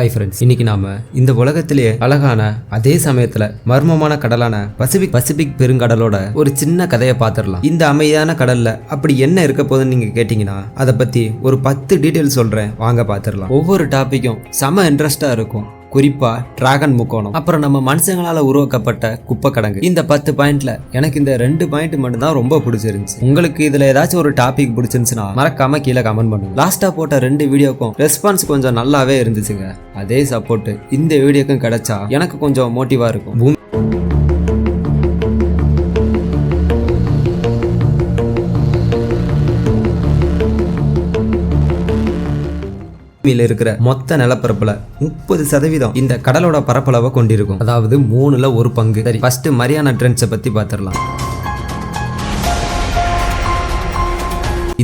Hi friends இன்னைக்கு நாம இந்த உலகத்திலேயே அழகான அதே சமயத்துல மர்மமான கடலான பசிபிக் பசிபிக் பெருங்கடலோட ஒரு சின்ன கதையை பார்த்துடலாம். இந்த அமைதியான கடல்ல அப்படி என்ன இருக்க போதுன்னு நீங்க கேட்டீங்கன்னா அதை பத்தி ஒரு பத்து டீட்டெயில் சொல்றேன். வாங்க பார்த்துடலாம். ஒவ்வொரு டாபிக்கும் செம இன்ட்ரெஸ்டா இருக்கும். குறிப்பா டிராகன் முக்கோணம். அப்புறம் நம்ம மனுஷங்களால உருவாக்கப்பட்ட குப்பை கடங்கு இந்த பத்து பாயிண்ட்ல எனக்கு இந்த ரெண்டு பாயிண்ட் மட்டும் தான் ரொம்ப பிடிச்சிருந்துச்சு. உங்களுக்கு இதுல ஏதாச்சும் ஒரு டாபிக் பிடிச்சிருந்துச்சுன்னா மறக்காம கீழே கமெண்ட் பண்ணுங்க. லாஸ்டா போட்ட ரெண்டு வீடியோக்கும் ரெஸ்பான்ஸ் கொஞ்சம் நல்லாவே இருந்துச்சுங்க. அதே சப்போர்ட் இந்த வீடியோக்கும் கிடைச்சா எனக்கு கொஞ்சம் மோட்டிவா இருக்கும். பூமியில் இருக்கிற மொத்த நிலப்பரப்புல முப்பது சதவீதம் இந்த கடலோட பரப்பளவை கொண்டிருக்கும். அதாவது மூணுல ஒரு பங்கு. சரி ஃபர்ஸ்ட் மரியானா ட்ரெண்ட்ஸை பத்தி பார்த்துடலாம்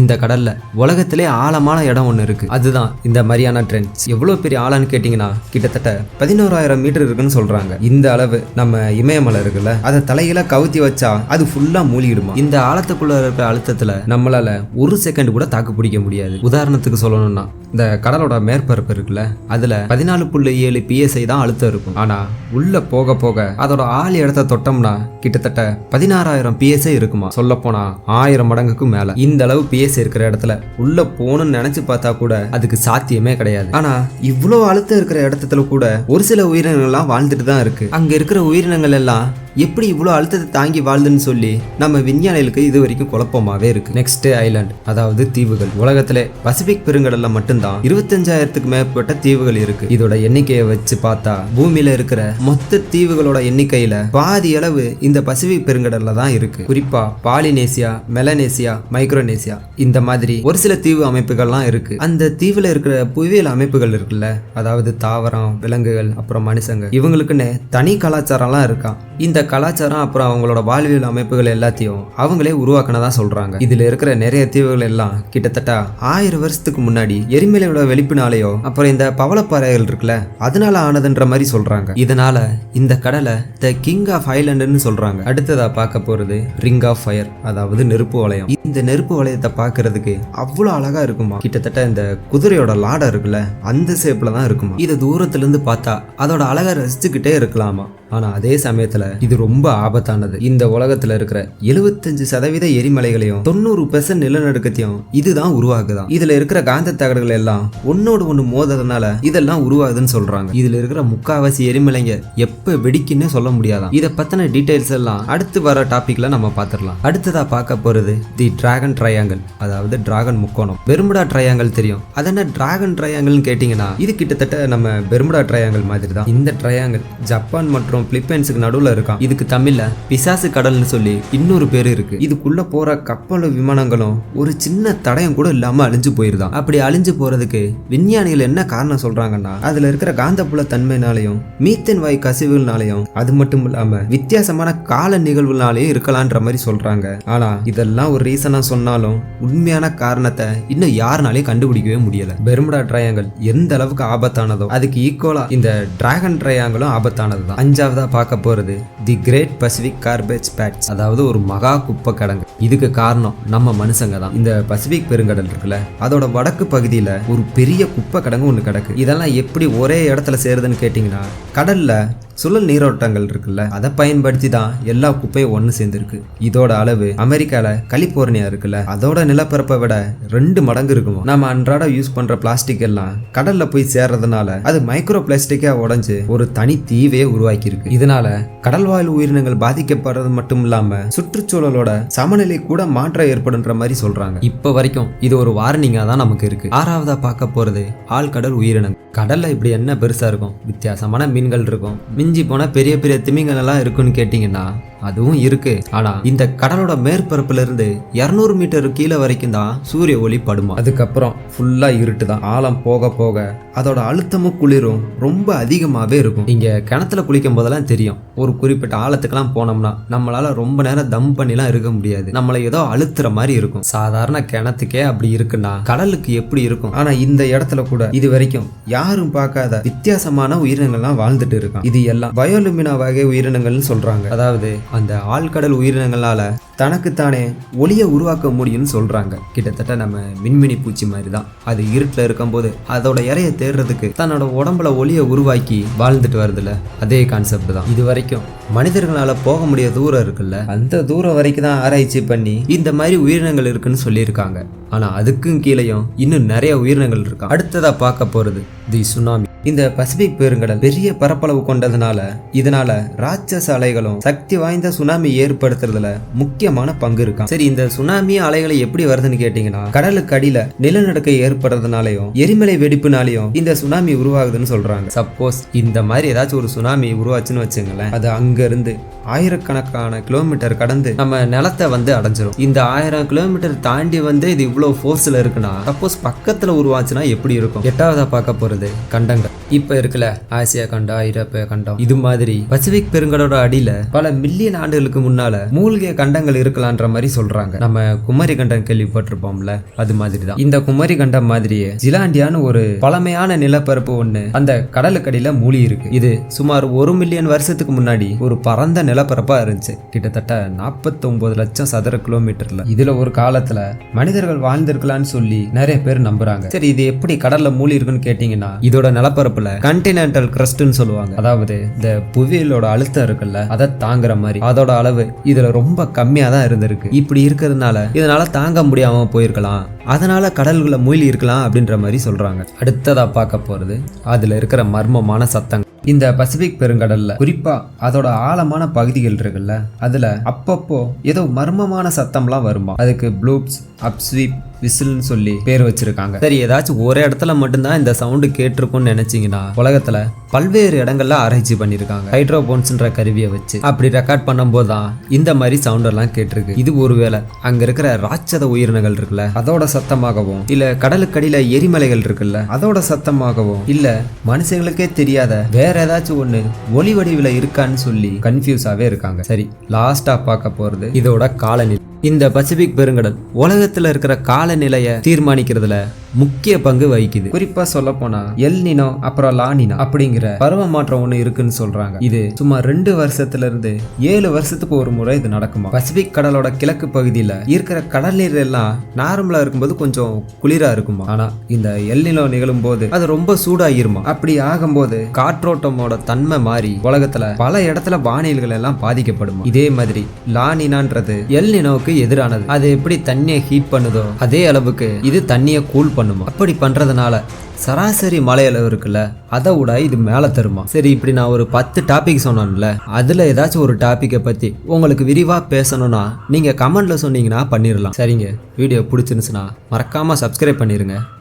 இந்த கடல்ல உலகத்திலே ஆழமான இடம் ஒன்று இருக்கு. அதுதான் இந்த மரியானா ட்ரெண்ட்ஸ் எவ்வளவு பெரிய ஆழம்னு கேட்டிங்கன்னா கிட்டத்தட்ட பதினோராயிரம் மீட்டர் இருக்குன்னு சொல்றாங்க. இந்த அளவு நம்ம இமயமலை இருக்குல்ல அதை தலையில கவுத்தி வச்சா அது ஃபுல்லா மூழ்கிடுமா? இந்த ஆழத்துக்குள்ள இருக்கிற அழுத்தத்துல நம்மளால ஒரு செகண்ட் கூட தாக்கு பிடிக்க முடியாது. உதாரணத்துக்கு சொல்லணும்னா இந்த கடலோட மேற்பரப்பு இருக்குல்ல அதுல பதினாலு புள்ளி ஏழு பிஎஸ்ஐ தான் அழுத்தம் இருக்கும். ஆனா உள்ள போக போக அதோட ஆள் இடத்த தொட்டோம்னா கிட்டத்தட்ட பதினாறாயிரம் பிஎஸ்ஐ இருக்குமா? சொல்ல போனா ஆயிரம் மடங்குக்கு மேல. இந்த அளவு பிஎஸ் இருக்கிற இடத்துல உள்ள போகணும்னு நினைச்சு பார்த்தா கூட அதுக்கு சாத்தியமே கிடையாது. ஆனா இவ்வளோ அழுத்தம் இருக்கிற இடத்துல கூட ஒரு சில உயிரினங்கள்லாம் வாழ்ந்துட்டு தான் இருக்கு. அங்க இருக்கிற உயிரினங்கள் எல்லாம் எப்படி இவ்வளோ அழுத்தத்தை தாங்கி வாழ்துன்னு சொல்லி நம்ம விஞ்ஞானிகளுக்கு இது வரைக்கும் குழப்பமாவே இருக்கு. நெக்ஸ்ட் ஐலாண்ட் அதாவது தீவுகள். உலகத்தில் பசிபிக் பெருங்கடல்ல மட்டும்தான் இருபத்தஞ்சாயிரத்துக்கு மேற்பட்ட தீவுகள் இருக்கு. இதோட எண்ணிக்கையை வச்சு பார்த்தா பூமியில இருக்கிற மொத்த தீவுகளோட எண்ணிக்கையில பாதி அளவு இந்த பசிபிக் பெருங்கடல்ல தான் இருக்கு. குறிப்பா பாலினேசியா மெலனேசியா மைக்ரோனேசியா இந்த மாதிரி ஒரு சில தீவு அமைப்புகள்லாம் இருக்கு. அந்த தீவுல இருக்கிற புவியியல் அமைப்புகள் இருக்குல்ல அதாவது தாவரம் விலங்குகள் அப்புறம் மனுஷங்க இவங்களுக்குன்னு தனி கலாச்சாரம்லாம் இருக்கான் இந்த கலாச்சாரம் அப்புறம் அவங்களோட வாழ்வியல் அமைப்புகள் எல்லாத்தையும் அவங்களே உருவாக்கினதா சொல்றாங்க. இதுல இருக்கிற நிறைய தீவுகள் எல்லாம் கிட்டத்தட்ட ஆயிரம் வருஷத்துக்கு முன்னாடி எரிமலையோட வெளிப்பினாலேயோ அப்புறம் இந்த பவளப்பாறைகள் இருக்குல்ல அதனால ஆனதுன்ற மாதிரி சொல்றாங்க. இதனால இந்த கடலை த கிங் ஆஃப் ஐலண்டுன்னு சொல்றாங்க. அடுத்ததா பார்க்க போறது ரிங் ஆஃப் ஃபயர் அதாவது நெருப்பு வளையம். இந்த நெருப்பு வளையத்தை பார்க்கறதுக்கு அவ்வளோ அழகா இருக்குமா? கிட்டத்தட்ட இந்த குதிரையோட லாடம் இருக்குல்ல அந்த ஷேப்ல தான் இருக்குமா? இதை தூரத்துல இருந்து பார்த்தா அதோட அழகை ரசிச்சுக்கிட்டே இருக்கலாமா? ஆனா அதே சமயத்துல இது ரொம்ப ஆபத்தானது. இந்த உலகத்துல இருக்கிற எழுபத்தஞ்சு சதவீத எரிமலைகளையும் தொண்ணூறு பெர்சன்ட் நிலநடுக்கத்தையும் இதுதான் உருவாக்குதான். இதுல இருக்கிற காந்த தகடுகள் எல்லாம் ஒன்னோடு ஒண்ணு மோதுறதுனால இதெல்லாம் உருவாகுதுன்னு சொல்றாங்க. இதுல இருக்கிற முக்காவாசி எரிமலைங்க எப்ப வெடிக்குன்னு சொல்ல முடியாதான். இதை பத்தின டீடைல்ஸ் எல்லாம் அடுத்து வர டாபிக்ல நம்ம பார்த்துடலாம் அடுத்ததா பார்க்க போறது தி டிராகன் ட்ரையாங்கல் அதாவது டிராகன் முக்கோணம். பெருமுடா ட்ரையாங்கல் தெரியும். அது என்ன டிராகன் ட்ரையாங்கல்னு கேட்டிங்கன்னா இது கிட்டத்தட்ட நம்ம பெருமுடா ட்ரையாங்கல் மாதிரி தான் இந்த ட்ரையாங்கல் ஜப்பான் மற்றும் பிலிப்பைன்ஸுக்கு நடுவில் இருக்கான். இதுக்கு தமிழ்ல பிசாசு கடல்னு சொல்லி இன்னொரு பேர் இருக்கு. இதுக்குள்ள போற கப்பலும் விமானங்களும் ஒரு சின்ன தடயம் கூட இல்லாம அழிஞ்சு போயிருதான். அப்படி அழிஞ்சு போறதுக்கு விஞ்ஞானிகள் என்ன காரணம் சொல்றாங்கன்னா அதுல இருக்கிற காந்தப்புல தன்மைனாலையும் மீத்தன் வாயு கசிவுகள்னாலையும் அது மட்டும் இல்லாம வித்தியாசமான கால நிகழ்வுனாலையும் இருக்கலான்ற மாதிரி சொல்றாங்க. ஆனா இதெல்லாம் ஒரு ரீசனா சொன்னாலும் உண்மையான காரணத்தை இன்னும் யாருனாலையும் கண்டுபிடிக்கவே முடியல. பெருமுடா ட்ரையாங்கல் எந்த அளவுக்கு ஆபத்தானதோ அதுக்கு ஈக்குவலா இந்த டிராகன் ட்ரையாங்கலும் ஆபத்தானது தான் அஞ்சாவதா பார்க்க போறது. The great Pacific garbage patch அதாவது ஒரு மகா குப்பை கடங்கு. இதுக்கு காரணம் நம்ம மனுஷங்க தான். இந்த பசிபிக் பெருங்கடல் இருக்குல்ல அதோட வடக்கு பகுதியில ஒரு பெரிய குப்பை கடங்கு ஒன்று கிடக்கு. இதெல்லாம் எப்படி ஒரே இடத்துல சேருதுன்னு கேட்டிங்கன்னா கடல்ல சுழல் நீரோட்டங்கள் இருக்குல்ல அதை பயன்படுத்தி தான் எல்லா குப்பையும் ஒன்று சேர்ந்துருக்கு. இதோட அளவு அமெரிக்கால கலிபோர்னியா இருக்குல்ல அதோட நிலப்பரப்பை விட ரெண்டு மடங்கு இருக்குமா. நம்ம அன்றாட யூஸ் பண்ற பிளாஸ்டிக் எல்லாம் கடல்ல போய் சேர்றதுனால அது மைக்ரோ பிளாஸ்டிக்கா உடைஞ்சு ஒரு தனி தீவே உருவாக்கி இருக்கு இதனால கடல்வாழ் உயிரினங்கள் பாதிக்கப்படுறது மட்டும் இல்லாம சுற்றுச்சூழலோட சமநிலை கூட மாற்றம் ஏற்படுன்ற மாதிரி சொல்றாங்க. இப்ப வரைக்கும் இது ஒரு வார்னிங்கா தான் நமக்கு இருக்கு. ஆறாவதா பார்க்க போறது ஆழ்கடல் உயிரினங்கள். கடல்ல இப்படி என்ன பெருசா இருக்கும்? வித்தியாசமான மீன்கள் இருக்கும். மிஞ்சி போனால் பெரிய பெரிய திமிங்கலெல்லாம் இருக்குன்னு கேட்டிங்கன்னா அதுவும் இருக்கு. ஆனா இந்த கடலோட மேற்பரப்புல இருந்து இருநூறு மீட்டர் கீழே வரைக்கும் தான் சூரிய ஒளி படுமா? அதுக்கப்புறம் ஃபுல்லா இருட்டு தான் ஆழம் போக போக அதோட அழுத்தமும் குளிரும் ரொம்ப அதிகமாவே இருக்கும். நீங்க கிணத்துல குளிக்கும் போதெல்லாம் தெரியும். ஒரு குறிப்பிட்ட ஆழத்துக்கெல்லாம் போனோம்னா நம்மளால ரொம்ப நேரம் தம் பண்ணிலாம் இருக்க முடியாது. நம்மளை ஏதோ அழுத்துற மாதிரி இருக்கும். சாதாரண கிணத்துக்கே அப்படி இருக்குன்னா கடலுக்கு எப்படி இருக்கும்? ஆனா இந்த இடத்துல கூட இது வரைக்கும் யாரும் பார்க்காத வித்தியாசமான உயிரினங்கள்லாம் வாழ்ந்துட்டு இருக்கான் இது எல்லாம் பயோலுமினா வகை உயிரினங்கள்னு சொல்றாங்க. அதாவது அந்த ஆழ்கடல் உயிரினங்களால தனக்குத்தானே ஒளியை உருவாக்க முடியும்னு சொல்கிறாங்க கிட்டத்தட்ட நம்ம மின்மினி பூச்சி மாதிரி தான் அது இருட்டில் இருக்கும்போது அதோட இறைய தேடுறதுக்கு தன்னோட உடம்புல ஒளியை உருவாக்கி வாழ்ந்துட்டு வருதுல்ல அதே கான்செப்ட் தான். இது வரைக்கும் மனிதர்களால் போக முடிய தூரம் இருக்குல்ல அந்த தூரம் வரைக்கும் தான் ஆராய்ச்சி பண்ணி இந்த மாதிரி உயிரினங்கள் இருக்குன்னு சொல்லியிருக்காங்க. ஆனால் அதுக்கும் கீழேயும் இன்னும் நிறைய உயிரினங்கள் இருக்கா. அடுத்ததாக பார்க்க போகிறது தி சுனாமி. இந்த பசிபிக் பெருங்கடல் பெரிய பரப்பளவு கொண்டதுனால இதனால ராட்சச அலைகளும் சக்தி வாய்ந்த சுனாமி ஏற்படுத்துறதுல முக்கியமான பங்கு இருக்கும். சரி இந்த சுனாமி அலைகளை எப்படி வருதுன்னு கேட்டீங்கன்னா கடலுக்கு அடியில நிலநடுக்கை ஏற்படுறதுனாலையும் எரிமலை வெடிப்புனாலையும் இந்த சுனாமி உருவாகுதுன்னு சொல்றாங்க. சப்போஸ் இந்த மாதிரி ஏதாச்சும் ஒரு சுனாமி உருவாச்சுன்னு வச்சுங்களேன் அது அங்க இருந்து ஆயிரக்கணக்கான கிலோமீட்டர் கடந்து நம்ம நிலத்தை வந்து அடைஞ்சிரும். இந்த ஆயிரம் கிலோமீட்டர் தாண்டி வந்து இது இவ்வளவு ஃபோர்ஸ்ல இருக்குன்னா சப்போஸ் பக்கத்துல உருவாச்சுன்னா எப்படி இருக்கும்? எட்டாவதா பார்க்க போறது? கண்டங்கள். இப்ப இருக்குல்ல ஆசியா கண்டம் ஐரோப்பிய கண்டம் இது மாதிரி பசிபிக் பெருங்கடோட அடியில பல மில்லியன் ஆண்டுகளுக்கு முன்னால மூலிகை கண்டங்கள் இருக்கலான்ற மாதிரி சொல்றாங்க. நம்ம குமரி கண்டம் கேள்விப்பட்டிருப்போம்ல அது மாதிரி தான் இந்த குமரி கண்டம் மாதிரியே ஜிலாண்டியான்னு ஒரு பழமையான நிலப்பரப்பு ஒண்ணு அந்த கடலுக்கடியில மூழ்கி இருக்கு. இது சுமார் ஒரு மில்லியன் வருஷத்துக்கு முன்னாடி ஒரு பரந்த நிலப்பரப்பா இருந்துச்சு. கிட்டத்தட்ட 49 லட்சம் சதுர கிலோமீட்டர்ல. இதுல ஒரு காலத்துல மனிதர்கள் வாழ்ந்திருக்கலாம்னு சொல்லி நிறைய பேர் நம்புறாங்க. சரி இது எப்படி கடல்ல மூழ்கி இருக்குன்னு கேட்டீங்கன்னா இதோட நிலப்ப நிலப்பரப்புல கண்டினென்டல் கிரஸ்ட்னு சொல்லுவாங்க. அதாவது இந்த புவியலோட அழுத்தம் இருக்குல்ல அதை தாங்குற மாதிரி. அதோட அளவு இதுல ரொம்ப கம்மியா தான் இருந்திருக்கு. இப்படி இருக்கிறதுனால இதனால தாங்க முடியாம போயிருக்கலாம். அதனால கடல்களை மூழ்கி இருக்கலாம் அப்படின்ற மாதிரி சொல்றாங்க. அடுத்ததா பார்க்க போறது அதுல இருக்கிற மர்மமான சத்தங்கள். இந்த பசிபிக் பெருங்கடல்ல குறிப்பா அதோட ஆழமான பகுதிகள் இருக்குல்ல அதுல அப்பப்போ ஏதோ மர்மமான சத்தம்லாம் வருமா? அதுக்கு ப்ளூப்ஸ் அப்ஸ்வீப் விசில்னு சொல்லி பேர் வச்சிருக்காங்க. சரி ஏதாச்சும் ஒரு இடத்துல மட்டும்தான் இந்த சவுண்டு கேட்டிருக்கும்னு நினைச்சீங்கன்னா உலகத்துல பல்வேறு இடங்கள்ல ஆராய்ச்சி பண்ணியிருக்காங்க ஹைட்ரோபோன்ஸ்ன்ற கருவியை வச்சு அப்படி ரெக்கார்ட் பண்ணும்போது தான் இந்த மாதிரி சவுண்ட் எல்லாம் கேட்டிருக்கு. இது ஒருவேளை அங்க இருக்கிற ராட்சத உயிரினங்கள் இருக்குல்ல அதோட சத்தமாகவும் இல்ல கடலுக்கடியில எரிமலைகள் இருக்குல்ல அதோட சத்தமாகவும் இல்ல மனுஷங்களுக்கே தெரியாத வேற ஏதாச்சும் ஒண்ணு ஒளி வடிவில் இருக்கான்னு சொல்லி கன்ஃபியூஸாவே இருக்காங்க. சரி லாஸ்டா பார்க்க போறது இதோட காலநிலை. இந்த பசிபிக் பெருங்கடல் உலகத்துல இருக்கிற காலநிலையை தீர்மானிக்கிறதுல முக்கிய பங்கு வகிக்குது. குறிப்பா சொல்ல போனா எல் நினோ அப்புறம் லானினோ அப்படிங்கிற பருவ மாற்றம் ஒண்ணு இருக்குன்னு சொல்றாங்க. இது சுமார் ரெண்டு வருஷத்துல இருந்து ஏழு வருஷத்துக்கு ஒரு முறை இது நடக்குமா? பசிபிக் கடலோட கிழக்கு பகுதியில இருக்கிற கடல் நீர் எல்லாம் நார்மலா இருக்கும்போது கொஞ்சம் குளிரா இருக்குமா? ஆனா இந்த எல் நினோ நிகழும் போது அது ரொம்ப சூடாயிருமா? அப்படி ஆகும்போது காற்றோட்டமோட தன்மை மாறி உலகத்துல பல இடத்துல வானிலைகள் எல்லாம் பாதிக்கப்படும்? இதே மாதிரி லானினான்றது எல் நினோவுக்கு எதிரானது. அது எப்படி தண்ணியை ஹீட் பண்ணுதோ அதே அளவுக்கு இது தண்ணியை கூல் பண்ணும் அப்படி பண்ணுறதுனால சராசரி மலையளவு இருக்குல்ல அதை விட இது மேலே தருமா? சரி இப்படி நான் ஒரு பத்து டாபிக் சொன்னேன்ல அதில் ஏதாச்சும் ஒரு டாப்பிக்கை பற்றி உங்களுக்கு விரிவாக பேசணும்னா நீங்கள் கமெண்ட்டில் சொன்னீங்கன்னா பண்ணிடலாம் சரிங்க வீடியோ பிடிச்சிருந்துச்சுன்னா மறக்காமல் சப்ஸ்கிரைப் பண்ணிடுங்க